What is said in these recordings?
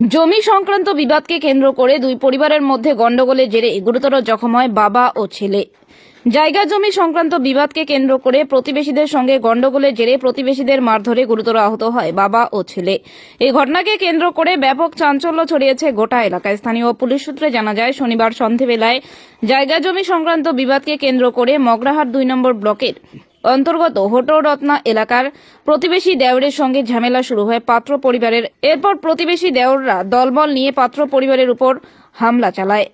জমি সংক্রান্ত বিবাদকে কেন্দ্র করে দুই পরিবারের মধ্যে গন্ডগোলের জেরে গুরুতর জখম হয় বাবা ও ছেলে। জায়গা জমি সংক্রান্ত বিবাদকে কেন্দ্র করে প্রতিবেশীদের সঙ্গে গন্ডগোলের জেরে প্রতিবেশীদের মারধরে গুরুতর আহত হয় বাবা ও ছেলে। এই ঘটনাকে কেন্দ্র করে ব্যাপক চাঞ্চল্য ছড়িয়েছে গোটা এলাকায়। স্থানীয় পুলিশ সূত্রে জানা যায়, শনিবার সন্ধেবেলায় জায়গা জমি সংক্রান্ত বিবাদকে কেন্দ্র করে মগরাহাট দুই নম্বর ব্লকের অন্তর্গত হোটো রত্না এলাকার প্রতিবেশী দেওরের সঙ্গে ঝামেলা শুরু হয় পাত্র পরিবারের। এরপর প্রতিবেশী দেওররা দলবল নিয়ে পাত্র পরিবারের উপর হামলা চালায়।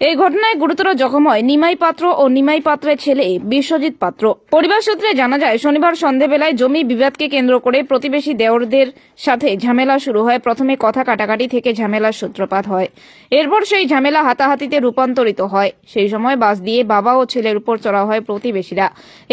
এই ঘটনায় গুরুতর জখম হয় নিমাই পাত্র ও নিমাই পাত্রের ছেলে বিশ্বজিৎ পাত্র। পরিবার সূত্রে জানা যায়, শনিবার সন্ধেবেলায় জমি বিবাদকে কেন্দ্র করে প্রতিবেশী দেওরদের সাথে ঝামেলা শুরু হয়। প্রথমে কথা কাটাকাটি থেকে ঝামেলার সূত্রপাত হয়। এরপর সেই ঝামেলা হাতাহাতিতে রূপান্তরিত হয়। সেই সময় বাস দিয়ে বাবা ও ছেলের উপর চড়া হয় প্রতিবেশীরা।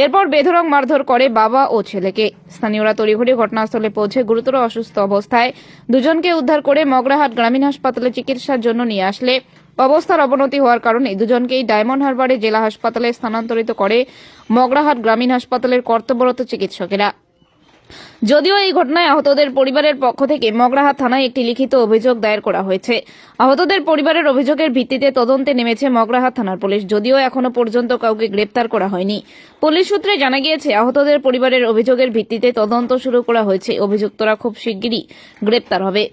এরপর বেধরক মারধর করে বাবা ও ছেলেকে। স্থানীয়রা তড়িঘড়ি ঘটনাস্থলে পৌঁছে গুরুতর অসুস্থ অবস্থায় দুজনকে উদ্ধার করে মগরাহাট গ্রামীণ হাসপাতালে চিকিৎসার জন্য নিয়ে আসলে। অবস্থার অবনতি হওয়ার কারণে দুজনকেই ডায়মন্ড হারবারে জেলা হাসপাতালে স্থানান্তরিত করে মগরাহাট গ্রামীণ হাসপাতালের কর্তব্যরত চিকিৎসকেরা। যদিও এই ঘটনায় আহতদের পরিবারের পক্ষ থেকে মগরাহাট থানায় একটি লিখিত অভিযোগ দায়ের করা হয়েছে। আহতদের পরিবারের অভিযোগের ভিত্তিতে তদন্তে নেমেছে মগরাহাট থানার পুলিশ, যদিও এখনও পর্যন্ত কাউকে গ্রেপ্তার করা হয়নি। পুলিশ সূত্রে জানা গিয়েছে, আহতদের পরিবারের অভিযোগের ভিত্তিতে তদন্ত শুরু করা হয়েছে। অভিযুক্তরা খুব শিগগিরই গ্রেপ্তার হবে।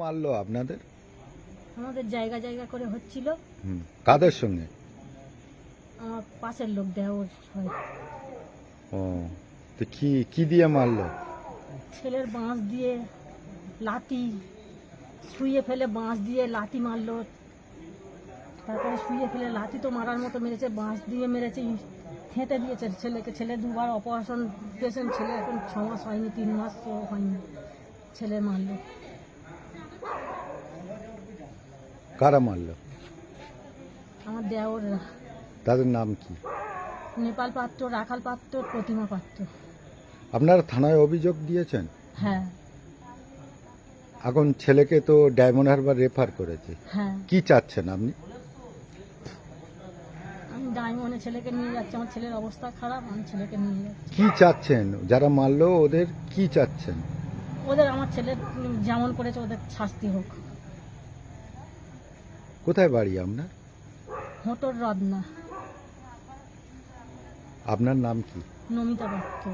মারলো আপনাদের? আমাদের জায়গা জায়গা করে হচ্ছিল। হুম কাদের সঙ্গে? আমার পাশের লোক দেওর হয়। ও তো কি কি দিয়ে মারলো? ছেলের বাঁশ দিয়ে লাতি শুয়ে ফেলে বাঁশ দিয়ে লাতি মারলো। তারপরে শুয়ে ফেলে লাতি তো মারার মতো মেরেছে বাঁশ দিয়ে মেরেছে খেতে দিয়েছে ছেলেকে। ছেলে দুবার অপারেশন পেশেন্ট ছেলে এখন ছ মাস হয়নি তিন মাস হয়নি ছেলে মারলো। কারা মারলো? আমার দেওররা তাদের নাম কি? নেপাল পাত্র রাখাল পাত্র প্রতিমা পাত্র। আপনারা থানায় অভিযোগ দিয়েছেন? হ্যাঁ। এখন ছেলেকে তো ডায়মন্ড হারবার রেফার করেছে। হ্যাঁ। কি চাচ্ছেন আপনি? আমি ডায়মন্ডে ছেলেকে নিয়ে যাচ্ছি। আমার ছেলের অবস্থা খারাপ আমি ছেলেকে নিয়ে যাচ্ছি। কি চাচ্ছেন? যারা মারলো ওদের কি চাচ্ছেন? ওদের আমার ছেলে যেমন করেছে ওদের শাস্তি হোক। কোথায় বাড়ি আপনার? হোটর রদনা আপনার নাম কি? নমিতা পাত্র।